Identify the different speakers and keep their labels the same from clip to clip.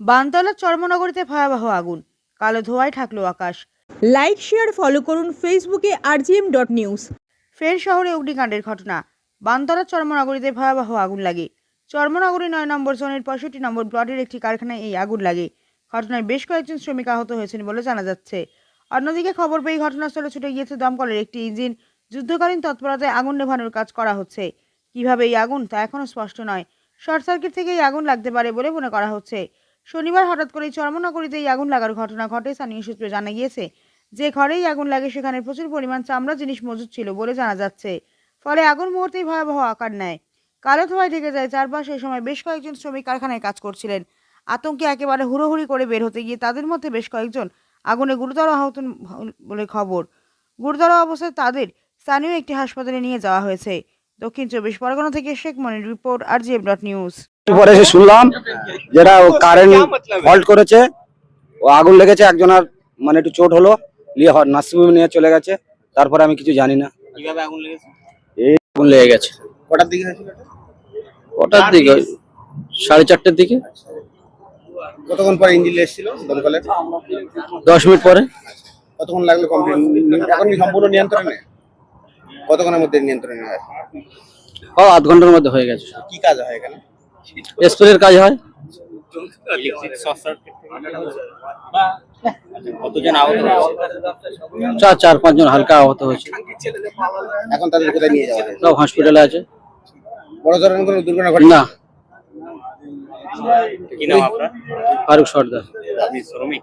Speaker 1: বানতলার চর্মনগরীতে ভয়াবহ আগুন। কালো ধোঁয়ায় ঠাকলো আকাশ।
Speaker 2: লাইক শেয়ার ফলো করুন ফেসবুকে আরজিএম ডট নিউজ
Speaker 1: ফের শহরে অগ্নিকাণ্ডের ঘটনা। বানতলার চর্মনগরীতে ভয়াবহ আগুন লাগে। চর্মনগরী নয় নম্বর জোনের পঁয়ষট্টি নম্বর প্লটের একটি কারখানায় এই আগুন লাগে। ঘটনায় বেশ কয়েকজন শ্রমিক আহত হয়েছেন বলে জানা যাচ্ছে। অন্যদিকে খবর পেয়ে ঘটনাস্থলে ছুটে গিয়েছে দমকলের একটি ইঞ্জিন যুদ্ধকালীন তৎপরতায় আগুন নেভানোর কাজ করা হচ্ছে। কীভাবে এই আগুন তা এখনও স্পষ্ট নয়। শর্ট সার্কিট থেকে এই আগুন লাগতে পারে বলে মনে করা হচ্ছে। শনিবার হঠাৎ করে চর্মনগরীতে এই আগুন লাগার ঘটনা ঘটে, স্থানীয় সূত্রে জানা গিয়েছে যে ঘরেই আগুন লাগে, সেখানে প্রচুর পরিমাণ চামড়া জিনিস মজুদ ছিল বলে জানা যাচ্ছে। ফলে আগুন মুহূর্তেই ভয়াবহ আকার নেয়। কালো ধোয়ায় ঢেকে যায় চারপাশ এই সময় বেশ কয়েকজন শ্রমিক কারখানায় কাজ করছিলেন। আতঙ্কে একেবারে হুড়োহুড়ি করে বের হতে গিয়ে তাদের মধ্যে বেশ কয়েকজন আগুনে গুরুতর আহত বলে খবর। গুরুতর অবস্থায় তাদের স্থানীয় একটি হাসপাতালে নিয়ে যাওয়া হয়েছে। দক্ষিণ চব্বিশ পরগনা থেকে Sheikh Monir report, R GM dot news.
Speaker 3: পরে এসে শুনলাম যেটা কারেন্ট ফল্ট করেছে। ও আগুন লেগেছে একজনের মানে একটু চোট হলো নিয়ে নার্সিংহোমে নিয়ে চলে গেছে। তারপরে আমি কিছু জানি না।
Speaker 4: কীভাবে আগুন লেগেছে?
Speaker 3: এই আগুন লেগে গেছে।
Speaker 4: কটার দিকে
Speaker 3: সাড়ে চারটের দিকে।
Speaker 4: কতক্ষণ পরে ইঞ্জিন এসেছিল
Speaker 3: দশ মিনিট পরে।
Speaker 4: কতক্ষণ লাগল কমপ্লিট? এখন কি সম্পূর্ণ নিয়ন্ত্রণে? কতক্ষণের মধ্যে নিয়ন্ত্রণে হয়
Speaker 3: ও আধ ঘণ্টার মধ্যে হয়ে গেছে।
Speaker 4: কি কাজ হয় এখানে?
Speaker 3: স্প্রের কাজ হয়? চার চার পাঁচজন হালকা আহত হয়েছে।
Speaker 4: এখন তাদের কোথায় নিয়ে যাওয়া
Speaker 3: সব হসপিটালে আছে।
Speaker 4: বড় ধরনের কোনো দুর্ঘটনা ঘটে
Speaker 3: না।
Speaker 4: কি নাম আপনার?
Speaker 3: ফারুক সর্দার।
Speaker 4: আপনি শ্রমিক।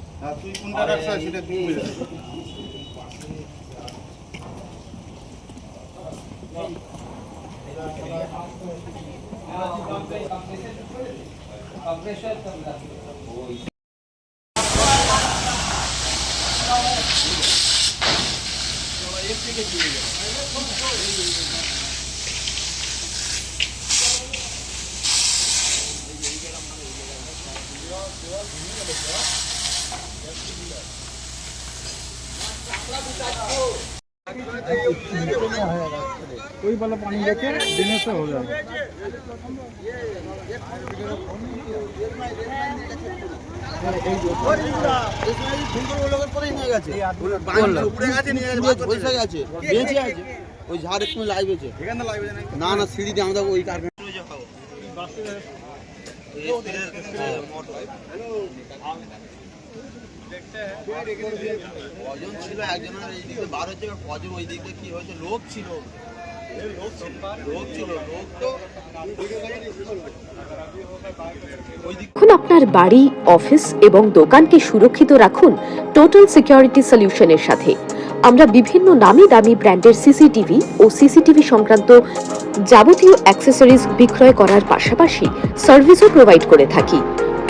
Speaker 5: তুই কোনটা রাখছিস সেটা তুমি বলে দে।
Speaker 6: ওই ঝাড় একটু লাইভ হয়েছে না না সিঁড়ি দিয়ে আমরা ওই কারখানা কজন ছিল একজনের? এই দিকে বার হচ্ছে কজন? ওই দিকে কি হয়েছে? লোক ছিল।
Speaker 7: এখন আপনার বাড়ি, অফিস এবং দোকানকে সুরক্ষিত রাখুন টোটাল সিকিউরিটি সলিউশনের সাথে। আমরা বিভিন্ন নামি দামি ব্র্যান্ডের সিসিটিভি ও সিসিটিভি সংক্রান্ত যাবতীয় অ্যাক্সেসরিজ বিক্রয় করার পাশাপাশি সার্ভিসও প্রোভাইড করে থাকি।